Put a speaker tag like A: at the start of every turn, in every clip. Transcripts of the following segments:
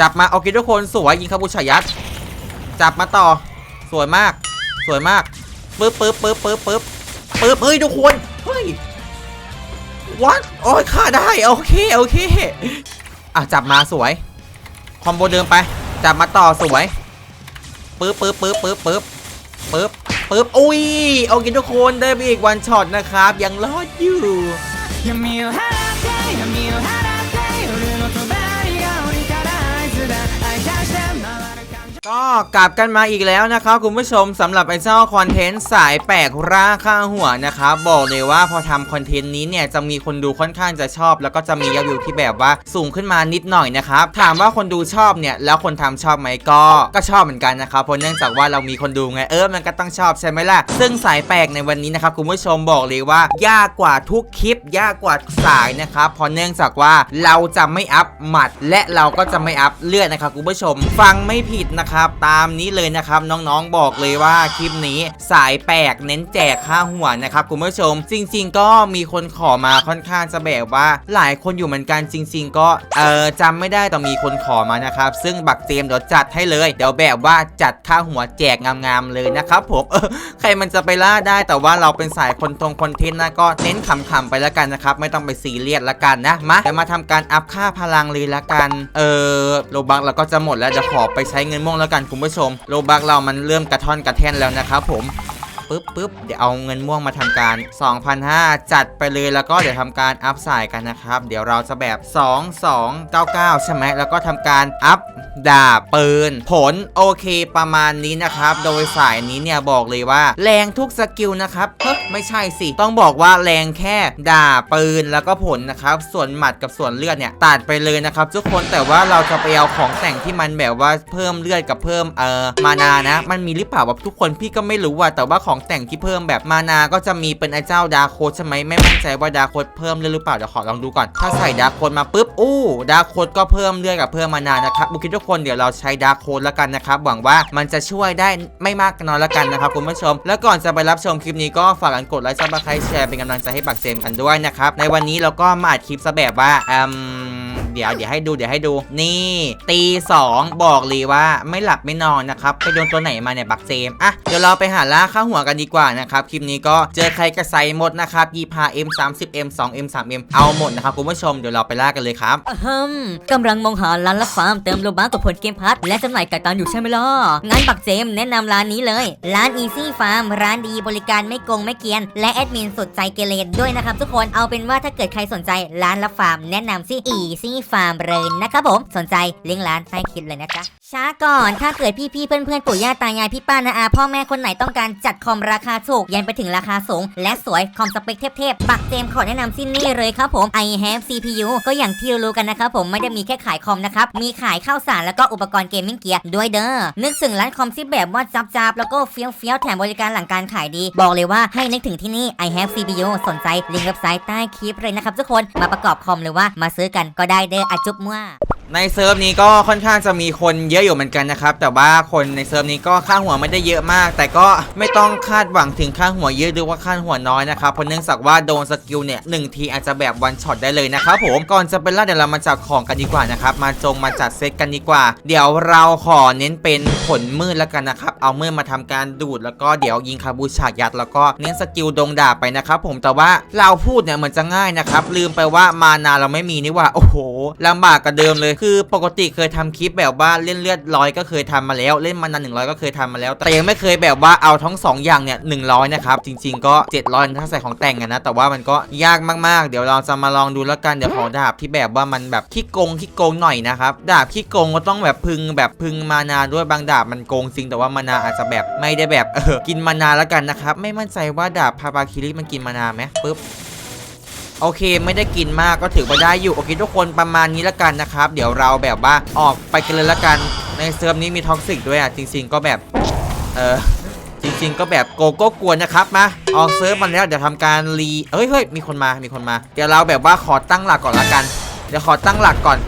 A: จับมาเอากินทุกคนสวยยิงคาบูชายัดจับมาต่อสวยมาก สวยมากปึ๊บปึ๊บปึ๊บปึ๊บปึ๊บปึ๊บเฮ้ยทุกคนเฮ้ยวัดโอ้ยฆ่าได้โอเคโอเคอะจับมาสวยคอมโบเดิมไป จับมาต่อสวยปึ๊บปึ๊บปึ๊บปึ๊บปึ๊บปึ๊บปึ๊บอุ้ยโอเคทุกคนได้ไปอีกวันช็อตนะครับยังรอดอยู่
B: ยังมีอาใจยังมีอา
A: ก็กลับกันมาอีกแล้วนะครับคุณผู้ชมสำหรับไอ้เจ้าคอนเทนต์สายแปลกร่าค่าหัวนะครับบอกเลยว่าพอทำคอนเทนต์นี้เนี่ยจะมีคนดูค่อนข้างจะชอบ แล้วก็จะมียอดวิวที่แบบว่าสูงขึ้นมานิดหน่อยนะครับถามว่าคนดูชอบเนี่ยแล้วคนทำชอบไหมก็ก็ชอบเหมือนกันนะครับเพราะเนื่องจากว่าเรามีคนดูไงเออมันก็ต้องชอบใช่ไหมล่ะซึ่งสายแปลกในวันนี้นะครับคุณผู้ชมบอกเลยว่ายากกว่าทุกคลิป ยากกว่าสายนะครับเพราะเนื่องจากว่าเราจะไม่อัพหมัด และเราก็จะไม่อัพเลือดนะครับคุณผู้ชม ฟังไม่ผิดนะครับตามนี้เลยนะครับน้องๆบอกเลยว่าคลิปนี้สายแปลกเน้นแจกค่าหัวนะครับคุณผู้ชม จริง ๆ ก็มีคนขอมาค่อนข้างจะแบบว่า หลายคนอยู่เหมือนกันจริง ๆ ก็เออจำไม่ได้แต่มีคนขอมานะครับซึ่งบักเจมเดี๋ยวจัดให้เลยเดี๋ยวแบบว่าจัดค่าหัวแจกงามๆเลยนะครับผมเออใครมันจะไปล่าได้แต่ว่าเราเป็นสายคนทงคอนเทนต์นะก็เน้นขำๆไปแล้วกันนะครับไม่ต้องไปซีเรียสละกันนะมาเดี๋ยวมาทำการอัพค่าพลังเลยละกัน เออโลบักเราก็จะหมดแล้วเดี๋ยวขอไปใช้เงินม่วงแล้วกันคุณผู้ชมโลบักเรามันเริ่มกระท่อนกระแท่นแล้วนะครับผม ปึ๊บปึ๊บเดี๋ยวเอาเงินม่วงมาทำการ 2,500 จัดไปเลยแล้วก็เดี๋ยวทำการอัพสายกันนะครับ เดี๋ยวเราจะแบบ 2299 ใช่ไหมแล้วก็ทำการอัพดาบปืน ผลโอเคประมาณนี้นะครับ โดยสายนี้เนี่ยบอกเลยว่า แรงทุกสกิลนะครับเฮ้ยไม่ใช่สิ ต้องบอกว่าแรงแค่ดาบปืนแล้วก็ผลนะครับ ส่วนหมัดกับส่วนเลือดเนี่ยตัดไปเลยนะครับ ทุกคนแต่ว่าเราจะไปเอาของแต่งที่มันแบบว่าเพิ่มเลือดกับเพิ่มเอ่อมานานะ มันมีหรือเปล่าแบบทุกคนพี่ก็ไม่รู้ว่าแต่ว่าของแต่งที่เพิ่มแบบมานาก็จะมีเป็นไอ้เจ้าดาโคดใช่ไหมไม่มั่นใจว่าดาโคดเพิ่มเลือดหรือเปล่าเดี๋ยวขอลองดูก่อน ถ้าใส่ดาโคดมาปุ๊บอู้ดาโคดก็เพิ่มเลือดกับเพิ่มมานานะครับบุคคลทุกคนเดี๋ยวเราใช้ดาโคดแล้วกันนะครับหวังว่ามันจะช่วยได้ไม่มากก็น้อยแล้วกันนะครับคุณผู้ชม แล้วก่อนจะไปรับชมคลิปนี้ก็ฝากกันกดไลค์ซับสไครต์แชร์เป็นกำลังใจให้บักเจมกันด้วยนะครับในวันนี้เราก็มาอัดคลิปซะแบบว่าอืม เดี๋ยวเดี๋ยวให้ดูเดี๋ยวให้ดู นี่ตีสองบอกเลยว่าไม่หลับไม่นอนนะครับไปโดนตัวไหนมาเนี่ยบักเจมอะเดี๋ยวเราไปหาล่าข้าหัวกันดีกว่านะครับคลิปนี้ก็เจอใครกระใสหมดนะครับยีพา M 3 0 M 2 M 3 M เอาหมดนะครับคุณผู้ชมเดี๋ยวเราไปล่ากันเลยครับ
C: อะฮึมกำลังมองหาร้านละฟาร์มเติมโลบัคกับผลเกมพัทและจำหน่ายกักตันอยู่ใช่ไหมล่ะงั้นบักเจมแนะนำร้านนี้เลย ร้าน Easy Farm ร้านดีบริการไม่โกงไม่เกียน และแอดมินสุดใจเกเรด้วยนะครับทุกคนเอาเป็นว่าถ้าเกิดใครสนใจร้านละฟาร์มแนะนำสิ Easy Farm เลยนะครับผม สนใจลิงก์ร้านใต้คลิปเลยนะจ๊ะช้าก่อนถ้าเกิดพี่ๆเพื่อนๆปู่ย่าตายายพี่ป้านาอาพ่อแม่คนไหนต้องการจัดคอมราคาถูก ยันไปถึงราคาสูง และสวยคอมสเปคเทพๆบักเจมขอแนะนำสินี่เลยครับผม i have CPU ก็อย่างที่รู้กันนะครับผมไม่ได้มีแค่ขายคอมนะครับมีขายข้าวสารแล้วก็อุปกรณ์เกมมิ่งเกียร์ด้วยเด้อนึกถึงร้านคอมที่แบบว่าจับจับๆแล้วก็เฟี้ยวเฟี้ยวๆแถมบริการหลังการขายดี บอกเลยว่าให้นึกถึงที่นี่ i have CPU สนใจลิงก์เว็บไซต์ใต้คลิปเลยนะครับทุกคนมาประกอบคอมหรือว่ามาซื้อกันก็ได้เด้ออจุบมั่ว
A: ในเซิร์ฟนี้ก็ค่อนข้างจะมีคนเยอะอยู่เหมือนกันนะครับ แต่ว่าคนในเซิร์ฟนี้ก็ค่าหัวไม่ได้เยอะมาก แต่ก็ไม่ต้องคาดหวังถึงค่าหัวเยอะหรือว่าค่าหัวน้อยนะครับเพราะเนื่องจากว่าโดนสกิลเนี่ยหนึ่งทีอาจจะแบบวันช็อตได้เลยนะครับผมก่อนจะไปล่าเดี๋ยวเรามาจับของกันดีกว่านะครับมาจงมาจัดเซตกันดีกว่า เดี๋ยวเราขอเน้นเป็นผลมืดแล้วกันนะครับเอามืดมาทำการดูดแล้วก็เดี๋ยวยิงคาบูชายัด แล้วก็เน้นสกิลดงดาบไปนะครับผมแต่ว่าเราพูดเนี่ยเหมือนจะง่ายนะครับลืมไปว่ามานาเราไม่มีนี่ว่าโอ้โหลำบากกว่าเดิมเลย คือปกติเคยทำคลิปแบบว่าเล่นเลือดร้อยก็เคยทำมาแล้ว เล่นมานาหนึ่งร้อยก็เคยทำมาแล้ว แต่ยังไม่เคยแบบว่าเอาทั้งสองอย่างเนี่ยหนึ่งร้อยนะครับ จริง ๆ ก็700ถ้าใส่ของแต่งนนะ แต่ว่ามันก็ยากมากๆ เดี๋ยวเราจะมาลองดูแล้วกัน เดี๋ยวขอดาบที่แบบว่ามันแบบขี้โกงขี้โกงหน่อยนะครับ ดาบขี้โกงก็ต้องแบบพึงแบบพึงมานาด้วยบางดาบมันโกงจริง แต่ว่ามานาอาจจะแบบไม่ได้แบบเออกินมานาแล้วกันนะครับ ไม่มั่นใจว่าดาบพาบาคิริมันกินมานาไหมปึ๊บ โอเค ไม่ได้กินมากก็ถือว่าได้อยู่ โอเค ทุกคนประมาณนี้ละกันนะครับ เดี๋ยวเราแบบว่าออกไปกันเลยละกัน ในเซิร์ฟนี้มีท็อกซิกด้วยอะ จริง ๆ ก็แบบ เออจริง ๆ ก็แบบโกโก้กวนนะครับมาออกเซิร์ฟมาแล้วเดี๋ยวทำการรีเฮ้ยเฮ้ยมีคนมามีคนมา เดี๋ยวเราแบบว่าขอตั้งหลักก่อนละกัน เดี๋ยวขอตั้งหลักก่อน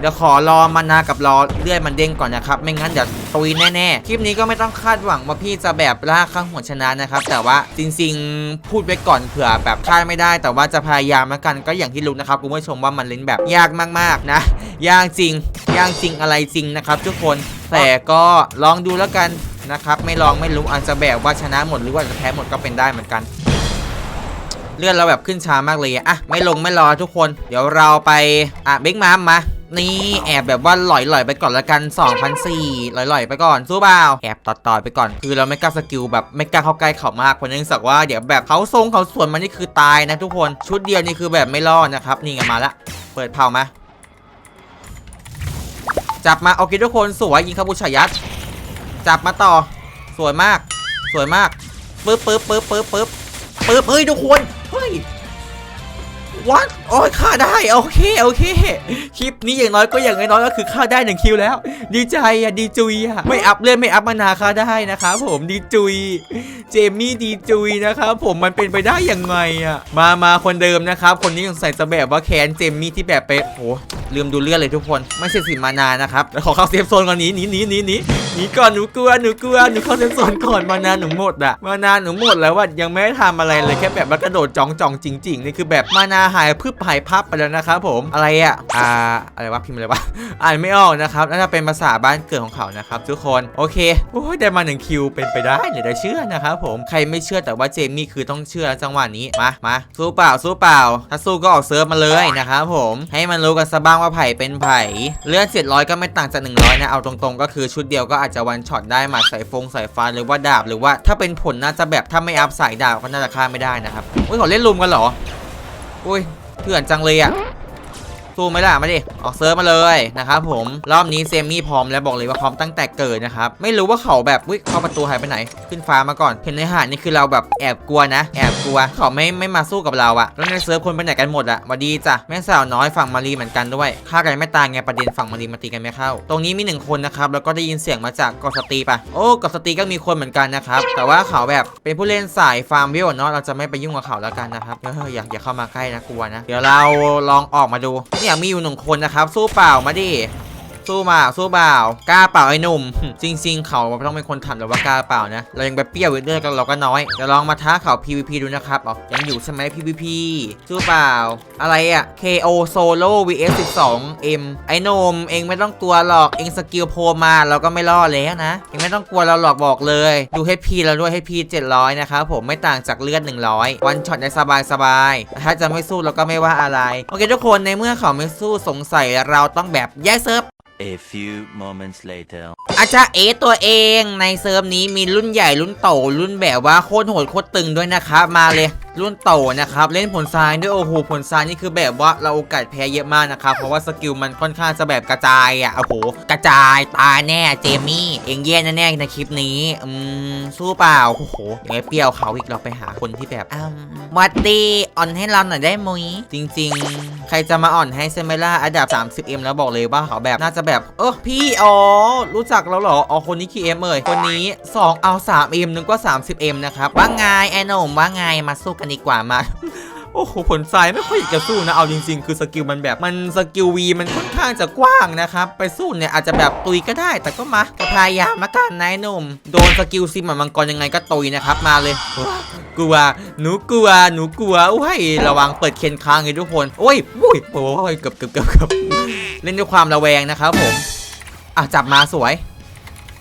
A: เดี๋ยวขอรอมานากับรอเลื่อยมันเด้งก่อนนะครับ ไม่งั้นเดี๋ยวตุยแน่ๆ คลิปนี้ก็ไม่ต้องคาดหวังว่าพี่จะแบบล่าข้างหัวชนะนะครับ แต่ว่าจริงๆ พูดไว้ก่อนเผื่อแบบคาดไม่ได้ แต่ว่าจะพยายามแล้วกันก็อย่างที่รู้นะครับคุณผู้ชมว่ามันเล่นแบบยากมากๆนะ ยากจริง ยางจริงอะไรจริงนะครับทุกคน แต่ก็ลองดูแล้วกันนะครับ ไม่ลองไม่รู้อาจจะแบบว่าชนะหมดหรือว่าจะแพ้หมดก็เป็นได้เหมือนกัน เลื่อนเราแบบขึ้นช้ามากเลยอะไม่ลงไม่รอทุกคน เดี๋ยวเราไปอะบิ๊กมามมานี่แอบแบบว่าหลอยๆไปก่อนละกัน2,004หลอยๆไปก่อนสู้เปล่าแอบต่อๆไปก่อน คือเราไม่กล้าสกิลแบบไม่กล้าเข้าใกล้เขามากเพราะเนื่องจากว่าเดี๋ยวแบบเขาทรงเขาส่วนมันนี่คือตายนะทุกคนชุดเดียวนี่คือแบบไม่รอดนะครับ นี่ไงมาละ เปิดเผามา จับมาโอเคทุกคนสวยยิงคาบูชายัดจับมาต่อ สวยมาก สวยมากปึ๊บปึ๊บปึ๊บปึ๊บปึ๊บปึ๊บเฮ้ยทุกคน เฮ้ยวัดโอ้ยฆ่าได้ โอเค โอเค คลิปนี้อย่างน้อยก็อย่างน้อยก็คือฆ่าได้หนึ่งคิวแล้ว ดีใจอะ ดีจุยอะ ไม่อัพเล่นไม่อัพมานาฆ่าได้นะครับผมดีจุย เจมี่ดีจุยนะครับผมมันเป็นไปได้ยังไงอะ มามาคนเดิมนะครับ คนนี้สงสัยจะแบบว่าแค้นเจมี่ที่แบบไปโอ้ ลืมดูเลือดเลยทุกคนไม่ใช่สิมานานะครับแล้วขอเข้าเซฟโซนก่อนหนี้หนีหนีหนีหนีหนีก่อนหนูกลัวหนูกลัวหนูเข้าเซฟโซนก่อนมานาหนูหมดอะมานาหนูหมดแล้วว่ายังไม่ได้ทำอะไรเลยแค่แบบว่ากระโดดจองจองจริงๆนี่คือแบบมานาหายพึบหายพับไปแล้วนะครับผมอะไรอะอ่าอะไรวะพิมพ์อะไรวะอ่านไม่ออกนะครับน่าจะเป็นภาษาบ้านเกิดของเขานะครับทุกคนโอเคโอ้ยได้มาหนึ่งคิวเป็นไปได้เหลือแต่เชื่อนะครับผมใครไม่เชื่อแต่ว่าเจมี่คือต้องเชื่อจังหวะนี้มามาสู้เปล่าสู้เปล่าถ้าสู้ก็ออกเซิร์ฟมาเลยนะครับผมให้มันรู้กันซะบ้างว่าไผ่เป็นไผ่เลื่อน700 ก็ไม่ต่างจาก100 นะ เอาตรงๆ ก็คือชุดเดียวก็อาจจะวันช็อตได้หมาสายฟงสายฟ้าหรือว่าดาบหรือว่าถ้าเป็นผลน่าจะแบบถ้าไม่อัพสายดาบก็น่าจะฆ่าไม่ได้นะครับอุ้ยขอเล่นลุมกันเหรออุ้ยเถื่อนจังเลยอะ สู้ไหมล่ะมาดิออกเซิร์ฟมาเลยนะครับผมรอบนี้เซมี่พร้อมแล้วบอกเลยว่าพร้อมตั้งแต่เกิดนะครับไม่รู้ว่าเขาแบบวิเข้าประตูหายไปไหน ขึ้นฟ้ามาก่อนเห็นในหาดนี่คือเราแบบแอบกลัวนะ แอบกลัวเขาไม่ไม่มาสู้กับเราอะแล้วในเซิร์ฟคนไปไหนกันหมดอะมาดีจ้ะแม่สาวน้อยฝั่งมารีเหมือนกันด้วยฆ่ากันไม่ตายไงประเด็นฝั่งมารีมาตีกันไม่เข้า ตรงนี้มีหนึ่งคนนะครับแล้วก็ได้ยินเสียงมาจากกอสตีปะโอ้กอสตีก็มีคนเหมือนกันนะครับแต่ว่าเขาแบบเป็นผู้เล่นสายฟาร์มวิวเนาะเราจะไม่ไปยุ่งกับเขาแล้วกันนะครับอย่าอย่าเข้ามาใกล้นะกลัวนะ เดี๋ยวเราลองออกมาดูเนี่ยมีอยู่หนึ่งคนนะครับ สู้เปล่ามาดิ สู้เปล่าสู้เปล่ากล้าเปล่าไอ้หนุ่มจริง ๆ เขาต้องเป็นคนทำแต่ว่ากล้าเปล่านะเรายังไปเปรี้ยวเรื่องกันเราก็น้อยเดี๋ยวลองมาท้าเขา PVP ดูนะครับอ๋อยังอยู่ใช่ไหม PVP สู้เปล่า อะไรอะ KO Solo vs 12 M ไอ้หนุ่มเองไม่ต้องกลัวหรอกเองสกิลโพลมาเราก็ไม่รอดแล้วนะเองไม่ต้องกลัวเราหรอกบอกเลยดู HP เราด้วย HP 700 นะครับผมไม่ต่างจากเลือด 100 วันช็อตได้สบายสบายๆถ้าจะไม่สู้เราก็ไม่ว่าอะไร โอเคทุกคนในเมื่อเขาไม่สู้สงสัยเราต้องแบบแยกเซิร์ฟ
D: A few moments later.
A: อาจารย์เอตัวเองในเซิร์ฟนี้มีรุ่นใหญ่รุ่นโตรุ่นแบบว่าโคตรโหดโคตรตึงด้วยนะครับมาเลย รุ่นโตนะครับเล่นผลทรายด้วยโอ้โหผลทรายนี่คือแบบว่าเราโอกาสแพ้เยอะมากนะครับเพราะว่าสกิลมันค่อนข้างจะแบบกระจายอะโอ้โหกระจายตายแน่เจมี่เองแย่แน่ในคลิปนี้อืมสู้เปล่าโอ้โหยังไงเปรี้ยวเขาอีกเราไปหาคนที่แบบอ้ำวัดดีอ่อนให้เราหน่อยได้มุยจริง ๆ ใครจะมาอ่อนให้เซมิล่าอันดับ 30M แล้วบอกเลยว่าเขาแบบน่าจะแบบ เออพี่อ๋อรู้จักแล้วเหรออ๋อคนนี้คีเอ็มเอ่ยคนนี้ 2 เอา 3M นึกว่า 30M นะครับว่าไงไอหนุ่มว่าไงมาสู้กันดีกว่ามาโอ้โหผลทรายไม่ค่อยจะสู้นะเอาจริง ๆ คือสกิลมันแบบมันสกิลวีมันค่อนข้างจะกว้างนะครับ ไปสู้เนี่ยอาจจะแบบตุยก็ได้ แต่ก็มาก็พยายามมากันนายหนุ่มโดนสกิลซิมมังกรยังไงก็ตุยนะครับมาเลยกลัวหนูกลัวหนูกลัวโอ้ยระวังเปิดเคนค้างเลยทุกคนโอ้ยโอ้ยโอ้ยเกือบเกือบเกือบเกือบเล่นด้วยความระแวงนะครับผมอะจับมาสวย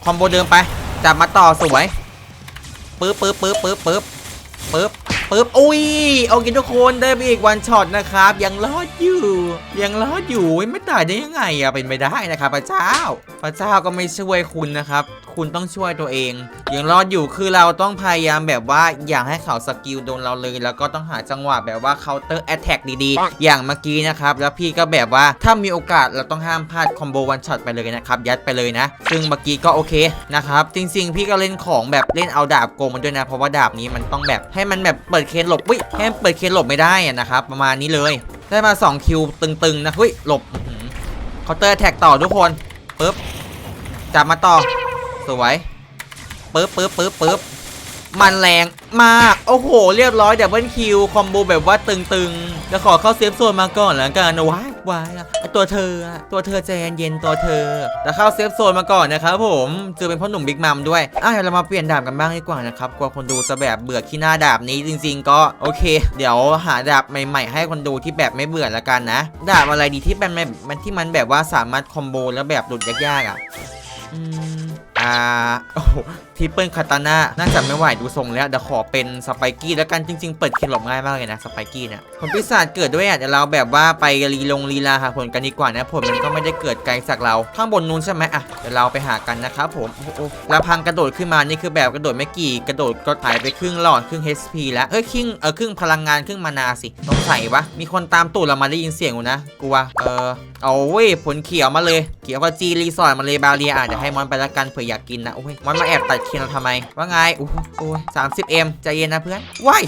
A: คอมโบเดิมไปจับมาต่อสวยปึ๊บปึ๊บปึ๊บปึ๊บปึ๊บปึ๊บ ปึ๊บอุ้ยโอเคทุกคนได้ไปอีกวันช็อตนะครับ ยังรอดอยู่ ยังรอดอยู่ไม่ตายได้ยังไงอะเป็นไปได้นะครับพระเจ้า พระเจ้าก็ไม่ช่วยคุณนะครับ คุณต้องช่วยตัวเอง ยังรอดอยู่คือเราต้องพยายามแบบว่าอย่าให้เขาสกิลโดนเราเลย แล้วก็ต้องหาจังหวะแบบว่า counter attack ดีๆ อย่างเมื่อกี้นะครับ แล้วพี่ก็แบบว่าถ้ามีโอกาสเราต้องห้ามพลาดคอมโบวันช็อตไปเลยนะครับยัดไปเลยนะ ซึ่งเมื่อกี้ก็โอเคนะครับจริงๆ พี่ก็เล่นของแบบเล่นเอาดาบโกงมันด้วยนะเพราะว่าดาบนี้มันต้องแบบให้มันแบบเปิดเคสหลบวิให้มันเปิดเคสหลบไม่ได้นะครับประมาณนี้เลยได้มา 2 คิวตึงๆนะเฮ้ยหลบเคาน์เตอร์แท็กต่อทุกคนปึ๊บจับมาต่อสวยปึ๊บปึ๊บปึ๊บปึ๊บ มันแรงมาก โอ้โห เรียบร้อยดับเบิลคิว คอมโบแบบว่าตึงๆแล้วขอเข้าเซฟโซนมาก่อนแล้วกันนะว้ายว้ายตัวเธอ ตัวเธอใจเย็นๆตัวเธอแล้วเข้าเซฟโซนมาก่อนนะครับผมเจอเป็นพ่อหนุ่มบิ๊กมัมด้วยอะเดี๋ยวเรามาเปลี่ยนดาบกันบ้างดีกว่านะครับกลัวคนดูจะแบบเบื่อขี้หน้าดาบนี้จริง ๆ ก็โอเค เดี๋ยวหาดาบใหม่ ๆ ให้คนดูที่แบบไม่เบื่อละกันนะ ดาบอะไรดีที่เป็นแบบมันที่มันแบบว่าสามารถคอมโบแล้วแบบหลุดยากๆอะอ่าโอ้ ทริปเปิลคาตาน่าน่าจะไม่ไหวดูทรงแล้วเดี๋ยวขอเป็นสไปกี้แล้วกันจริง ๆ เปิดเคลอบง่ายมากเลยนะสไปกี้เนี่ยผลพิศาจเกิดด้วยอะเดี๋ยวเราแบบว่าไปรีลงลีลาหาผลกันดีกว่านะผลมันก็ไม่ได้เกิดไกลจากเราข้างบนนู้นใช่ไหมอะเดี๋ยวเราไปหากันนะครับผมโอ้โหแล้วพังกระโดดขึ้นมานี่คือแบบกระโดดไม่กี่กระโดดก็หายไปครึ่งหลอดครึ่ง HP แล้วเฮ้ยครึ่งเออครึ่งพลังงานครึ่งมานาสิต้องใส่ปะมีคนตามตูดเรามาได้ยินเสียงอยู่นะกลัวเออเอาเว้ยผลเขียวมาเลยเขียวกับจีรีสอร์ทมาเลยบาเรียอะเดี๋ยวให้มอนไปละกันเผื่ออยากกินนะโอ้ยมอนมาแอบตัดเคียนเราทำไม ว่าไงโอ้โหโอ้ยสามสิบเอ็มใจเย็นนะเพื่อนว้าย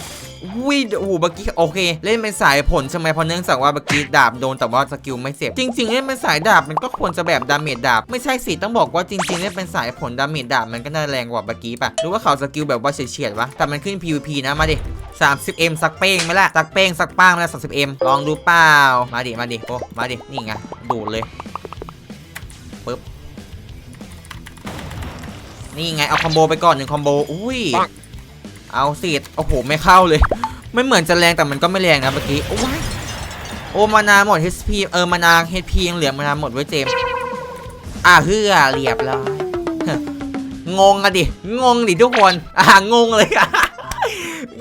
A: วิโอ้โหเมื่อกี้โอเค เล่นเป็นสายผลใช่ไหมเพราะเนื่องจากว่าเมื่อกี้ดาบโดนแต่ว่าสกิลไม่เสพจริงๆเล่นเป็นสายดาบมันก็ควรจะแบบดาเมจดาบไม่ใช่สิต้องบอกว่าจริงๆเล่นเป็นสายผลดาเมจดาบมันก็น่าแรงกว่าเมื่อกี้ป่ะหรือว่าเขาสกิลแบบว่าเฉียดๆวะแต่มันขึ้น PVP นะมาดิ 30M สักเป้งไหมล่ะสักเป้งสักป้างไหมล่ะ 30M ลองดูเปล่ามาดิมาดิโอ้มาดินี่ไงดูดเลยปึ๊บ นี่ไงเอาคอมโบไปก่อนหนึ่งคอมโบอุ้ยเอาสิโอ้โหไม่เข้าเลย ไม่เหมือนจะแรงแต่มันก็ไม่แรงนะเมื่อกี้โอ้ยโอ้มานาหมด HP เออมานา HP ยังเหลือมานาหมดไว้เจมส์อะเฮือเรียบร้อยงงอะดิงงดิทุกคนอ่างงเลยอะ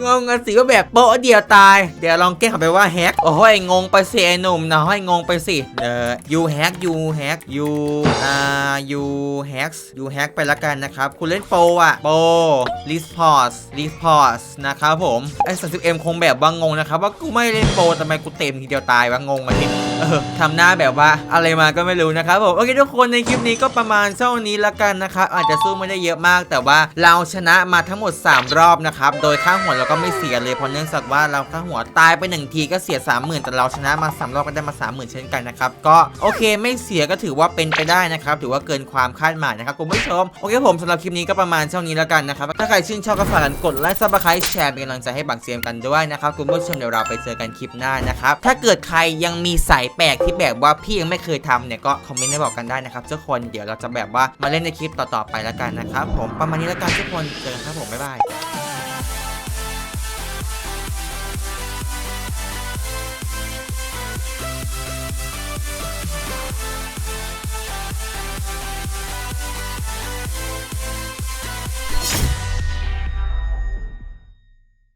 A: งงอะสิว่าแบบโป๊ะเดียวตาย เดี๋ยวลองแก้ขาไปว่าแฮกโอ้ยงงไปสิไอ้หนุ่มนะห้อยงงไปสิเอ่อ you hack you hack you อ่า you hacks you hack ไปละกันนะครับ คุณเล่นโปรอะโปร report report นะครับผมไอ้30 m คงแบบว่างงนะครับ ว่ากูไม่เล่นโปรทำไมกูเต็มทีเดียวตายวะงงอะทีเออทำหน้าแบบว่าอะไรมาก็ไม่รู้นะครับผมโอเคทุกคนในคลิปนี้ก็ประมาณเท่านี้ละกันนะครับอาจจะสู้ไม่ได้เยอะมาก แต่ว่าเราชนะมาทั้งหมด 3 รอบนะครับโดยค่าหัวเราก็ไม่เสียเลยเพราะเนื่องจากว่าเราค่าหัวตายไปหนึ่งทีก็เสีย 30,000 แต่เราชนะมาสามรอบก็ได้มา 30,000 เช่นกันนะครับ ก็โอเคไม่เสียก็ถือว่าเป็นไปได้นะครับ ถือว่าเกินความคาดหมายนะครับคุณผู้ชม โอเคผมสำหรับคลิปนี้ก็ประมาณเท่านี้แล้วกันนะครับ ถ้าใครชื่นชอบก็ฝากกันกดไลค์ซับสไครต์แชร์เป็นกำลังใจให้บังเซียมกันด้วยนะครับคุณผู้ชมเดี๋ยวเราไปเจอกันคลิปหน้านะครับถ้าเกิดใครยังมีสายแปลกที่แบบว่าพี่ยังไม่เคยทำเนี่ยก็คอมเมนต์ให้บอกกันได้นะครับทุกคนเดี๋ยวเราจะแบบว่ามาเล่นในคลิปต่อๆไปแล้วกันนะครับผมประมาณนี้แล้วกันทุกคนเจอกันครับผมบ๊ายบาย